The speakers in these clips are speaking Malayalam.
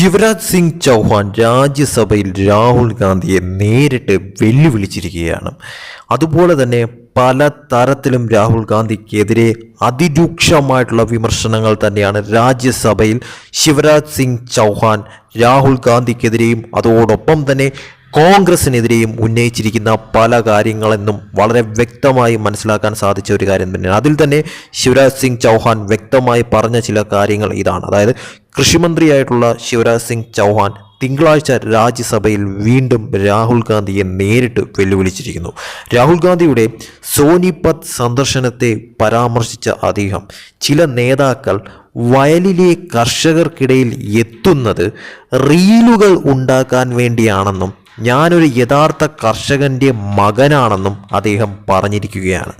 ശിവരാജ് സിംഗ് ചൗഹാൻ രാജ്യസഭയിൽ രാഹുൽ ഗാന്ധിയെ നേരിട്ട് വെല്ലുവിളിച്ചിരിക്കുകയാണ്. അതുപോലെ തന്നെ പല തരത്തിലും രാഹുൽ ഗാന്ധിക്കെതിരെ അതിരൂക്ഷമായിട്ടുള്ള വിമർശനങ്ങൾ തന്നെയാണ് രാജ്യസഭയിൽ ശിവരാജ് സിംഗ് ചൗഹാൻ രാഹുൽ ഗാന്ധിക്കെതിരെയും അതോടൊപ്പം തന്നെ കോൺഗ്രസിനെതിരെയും ഉന്നയിച്ചിരിക്കുന്ന പല കാര്യങ്ങളെന്നും വളരെ വ്യക്തമായി മനസ്സിലാക്കാൻ സാധിച്ച ഒരു കാര്യം തന്നെയാണ്. അതിൽ തന്നെ ശിവരാജ് സിംഗ് ചൗഹാൻ വ്യക്തമായി പറഞ്ഞ ചില കാര്യങ്ങൾ ഇതാണ്. അതായത് കൃഷിമന്ത്രിയായിട്ടുള്ള ശിവരാജ് സിംഗ് ചൗഹാൻ തിങ്കളാഴ്ച രാജ്യസഭയിൽ വീണ്ടും രാഹുൽ ഗാന്ധിയെ നേരിട്ട് വെല്ലുവിളിച്ചിരിക്കുന്നു. രാഹുൽ ഗാന്ധിയുടെ സോനിപത് സന്ദർശനത്തെ പരാമർശിച്ച അദ്ദേഹം ചില നേതാക്കൾ വയലിലെ കർഷകർക്കിടയിൽ എത്തുന്നത് റീലുകൾ ഉണ്ടാക്കാൻ വേണ്ടിയാണെന്നും ഞാനൊരു യഥാർത്ഥ കർഷകന്റെ മകനാണെന്നും അദ്ദേഹം പറഞ്ഞിരിക്കുകയാണ്.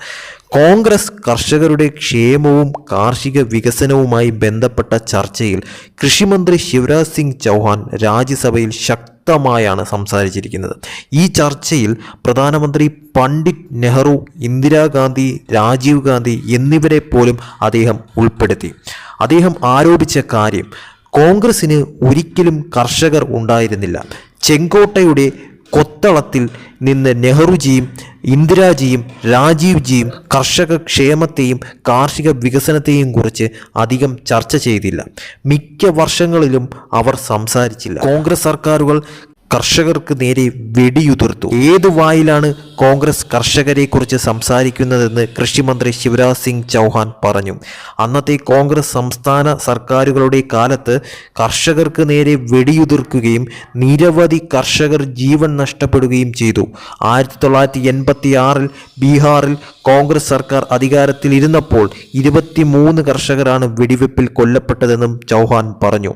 കോൺഗ്രസ് കർഷകരുടെ ക്ഷേമവും കാർഷിക വികസനവുമായി ബന്ധപ്പെട്ട ചർച്ചയിൽ കൃഷിമന്ത്രി ശിവരാജ് സിംഗ് ചൗഹാൻ രാജ്യസഭയിൽ ശക്തമായാണ് സംസാരിച്ചിരിക്കുന്നത്. ഈ ചർച്ചയിൽ പ്രധാനമന്ത്രി പണ്ഡിറ്റ് നെഹ്റു ഇന്ദിരാഗാന്ധി രാജീവ് ഗാന്ധി എന്നിവരെ പോലും അദ്ദേഹം ഉൾപ്പെടുത്തി. അദ്ദേഹം ആരോപിച്ച കാര്യം കോൺഗ്രസിന് ഒരിക്കലും കർഷകർ ഉണ്ടായിരുന്നില്ല. ചെങ്കോട്ടയുടെ കൊത്തളത്തിൽ നിന്ന് നെഹ്റുജിയും ഇന്ദിരാജിയും രാജീവ്ജിയും കർഷക ക്ഷേമത്തെയും കാർഷിക വികസനത്തെയും കുറിച്ച് അധികം ചർച്ച ചെയ്തില്ല. മിക്ക വർഷങ്ങളിലും അവർ സംസാരിച്ചില്ല. കോൺഗ്രസ് സർക്കാരുകൾ കർഷകർക്ക് നേരെ വെടിയുതിർത്തു. ഏത് വായിലാണ് കോൺഗ്രസ് കർഷകരെ കുറിച്ച് സംസാരിക്കുന്നതെന്ന് കൃഷിമന്ത്രി ശിവരാജ് സിംഗ് ചൗഹാൻ പറഞ്ഞു. അന്നത്തെ കോൺഗ്രസ് സംസ്ഥാന സർക്കാരുകളുടെ കാലത്ത് കർഷകർക്ക് നേരെ വെടിയുതിർക്കുകയും നിരവധി കർഷകർ ജീവൻ നഷ്ടപ്പെടുകയും ചെയ്തു. ആയിരത്തി തൊള്ളായിരത്തി എൺപത്തി ആറിൽ ബീഹാറിൽ കോൺഗ്രസ് സർക്കാർ അധികാരത്തിൽ അധികാരത്തിലിരുന്നപ്പോൾ ഇരുപത്തിമൂന്ന് കർഷകരാണ് വെടിവെപ്പിൽ കൊല്ലപ്പെട്ടതെന്നും ചൗഹാൻ പറഞ്ഞു.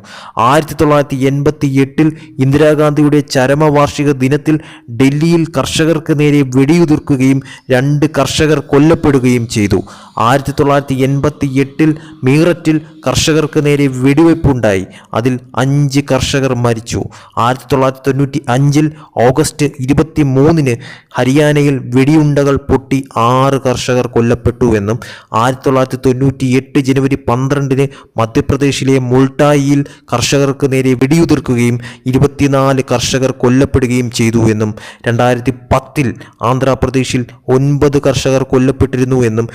ആയിരത്തി തൊള്ളായിരത്തി എൺപത്തി എട്ടിൽ ഇന്ദിരാഗാന്ധിയുടെ ചരമവാർഷിക ദിനത്തിൽ ഡൽഹിയിൽ കർഷകർക്ക് നേരെ വെടിയുതിർക്കുകയും രണ്ട് കർഷകർ കൊല്ലപ്പെടുകയും ചെയ്തു. ആയിരത്തി തൊള്ളായിരത്തി എൺപത്തി എട്ടിൽ മീററ്റിൽ കർഷകർക്ക് നേരെ വെടിവയ്പ്പുണ്ടായി അതിൽ അഞ്ച് കർഷകർ മരിച്ചു. ആയിരത്തി തൊള്ളായിരത്തി തൊണ്ണൂറ്റി അഞ്ചിൽ ഓഗസ്റ്റ് ഇരുപത്തി മൂന്നിന് ഹരിയാനയിൽ വെടിയുണ്ടകൾ പൊട്ടി ആറ് കർഷകർ കൊല്ലപ്പെട്ടുവെന്നും ആയിരത്തി തൊള്ളായിരത്തി തൊണ്ണൂറ്റി എട്ട് ജനുവരി പന്ത്രണ്ടിന് മധ്യപ്രദേശിലെ മുൾട്ടായിയിൽ കർഷകർക്ക് നേരെ വെടിയുതിർക്കുകയും ഇരുപത്തിനാല് കർഷകർ കൊല്ലപ്പെടുകയും ചെയ്തുവെന്നും രണ്ടായിരത്തി പത്തിൽ ആന്ധ്രാപ്രദേശിൽ ഒൻപത് കർഷകർ കൊല്ലപ്പെട്ടിരുന്നു എന്നും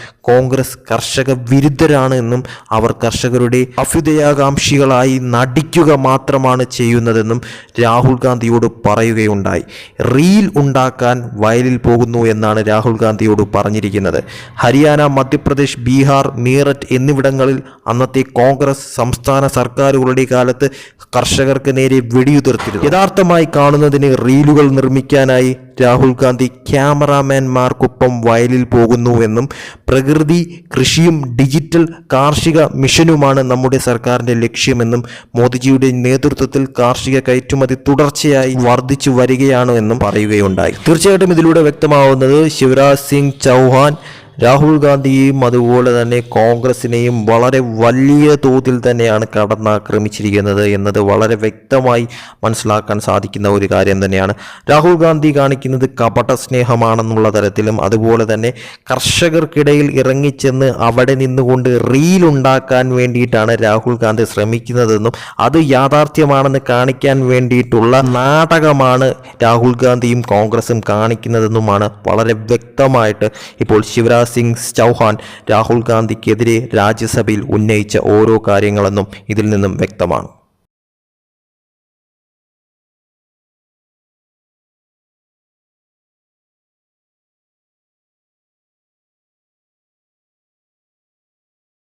കോൺഗ്രസ് കർഷക വിരുദ്ധരാണ് എന്നും അവർ കർഷകരുടെ അഭ്യുദയാകാംക്ഷികളായി നടിക്കുക മാത്രമാണ് ചെയ്യുന്നതെന്നും രാഹുൽ ഗാന്ധിയോട് പറയുകയുണ്ടായി. റീൽ ഉണ്ടാക്കാൻ വയലിൽ പോകുന്നു എന്നാണ് രാഹുൽ ഗാന്ധിയോട് പറഞ്ഞിരിക്കുന്നത്. ഹരിയാന മധ്യപ്രദേശ് ബീഹാർ മീററ്റ് എന്നിവിടങ്ങളിൽ അന്നത്തെ കോൺഗ്രസ് സംസ്ഥാന സർക്കാരുകളുടെ കാലത്ത് കർഷകർക്ക് നേരെ വെടിയുതിർത്തിരുന്നു. യഥാർത്ഥമായി കാണുന്നതിന് റീലുകൾ നിർമ്മിക്കാനായി രാഹുൽ ഗാന്ധി ക്യാമറാമാൻമാർക്കൊപ്പം വയലിൽ പോകുന്നുവെന്നും പ്രകൃതി കൃഷിയും ഡിജിറ്റൽ കാർഷിക മിഷനുമാണ് നമ്മുടെ സർക്കാരിന്റെ ലക്ഷ്യമെന്നും മോദിജിയുടെ നേതൃത്വത്തിൽ കാർഷിക കയറ്റുമതി തുടർച്ചയായി വർദ്ധിച്ചു വരികയാണ് എന്നും പറയുകയുണ്ടായി. തീർച്ചയായിട്ടും ഇതിലൂടെ വ്യക്തമാവുന്നത് ശിവരാജ് സിംഗ് ചൗഹാൻ രാഹുൽ ഗാന്ധിയെയും അതുപോലെ തന്നെ കോൺഗ്രസിനെയും വളരെ വലിയ തോതിൽ തന്നെയാണ് കടന്നാക്രമിച്ചിരിക്കുന്നത് എന്നത് വളരെ വ്യക്തമായി മനസ്സിലാക്കാൻ സാധിക്കുന്ന ഒരു കാര്യം തന്നെയാണ്. രാഹുൽ ഗാന്ധി കാണിക്കുന്നത് കപട സ്നേഹമാണെന്നുള്ള തരത്തിലും അതുപോലെ തന്നെ കർഷകർക്കിടയിൽ ഇറങ്ങിച്ചെന്ന് അവിടെ നിന്നുകൊണ്ട് റീൽ ഉണ്ടാക്കാൻ വേണ്ടിയിട്ടാണ് രാഹുൽ ഗാന്ധി ശ്രമിക്കുന്നതെന്നും അത് യാഥാർത്ഥ്യമാണെന്ന് കാണിക്കാൻ വേണ്ടിയിട്ടുള്ള നാടകമാണ് രാഹുൽ ഗാന്ധിയും കോൺഗ്രസും കാണിക്കുന്നതെന്നുമാണ് വളരെ വ്യക്തമായിട്ട് ഇപ്പോൾ ശിവരാജ് സിംഗ് ചൗഹാൻ രാഹുൽ ഗാന്ധിക്കെതിരെ രാജ്യസഭയിൽ ഉന്നയിച്ച ഓരോ കാര്യങ്ങളെന്നും ഇതിൽ നിന്നും വ്യക്തമാണ്.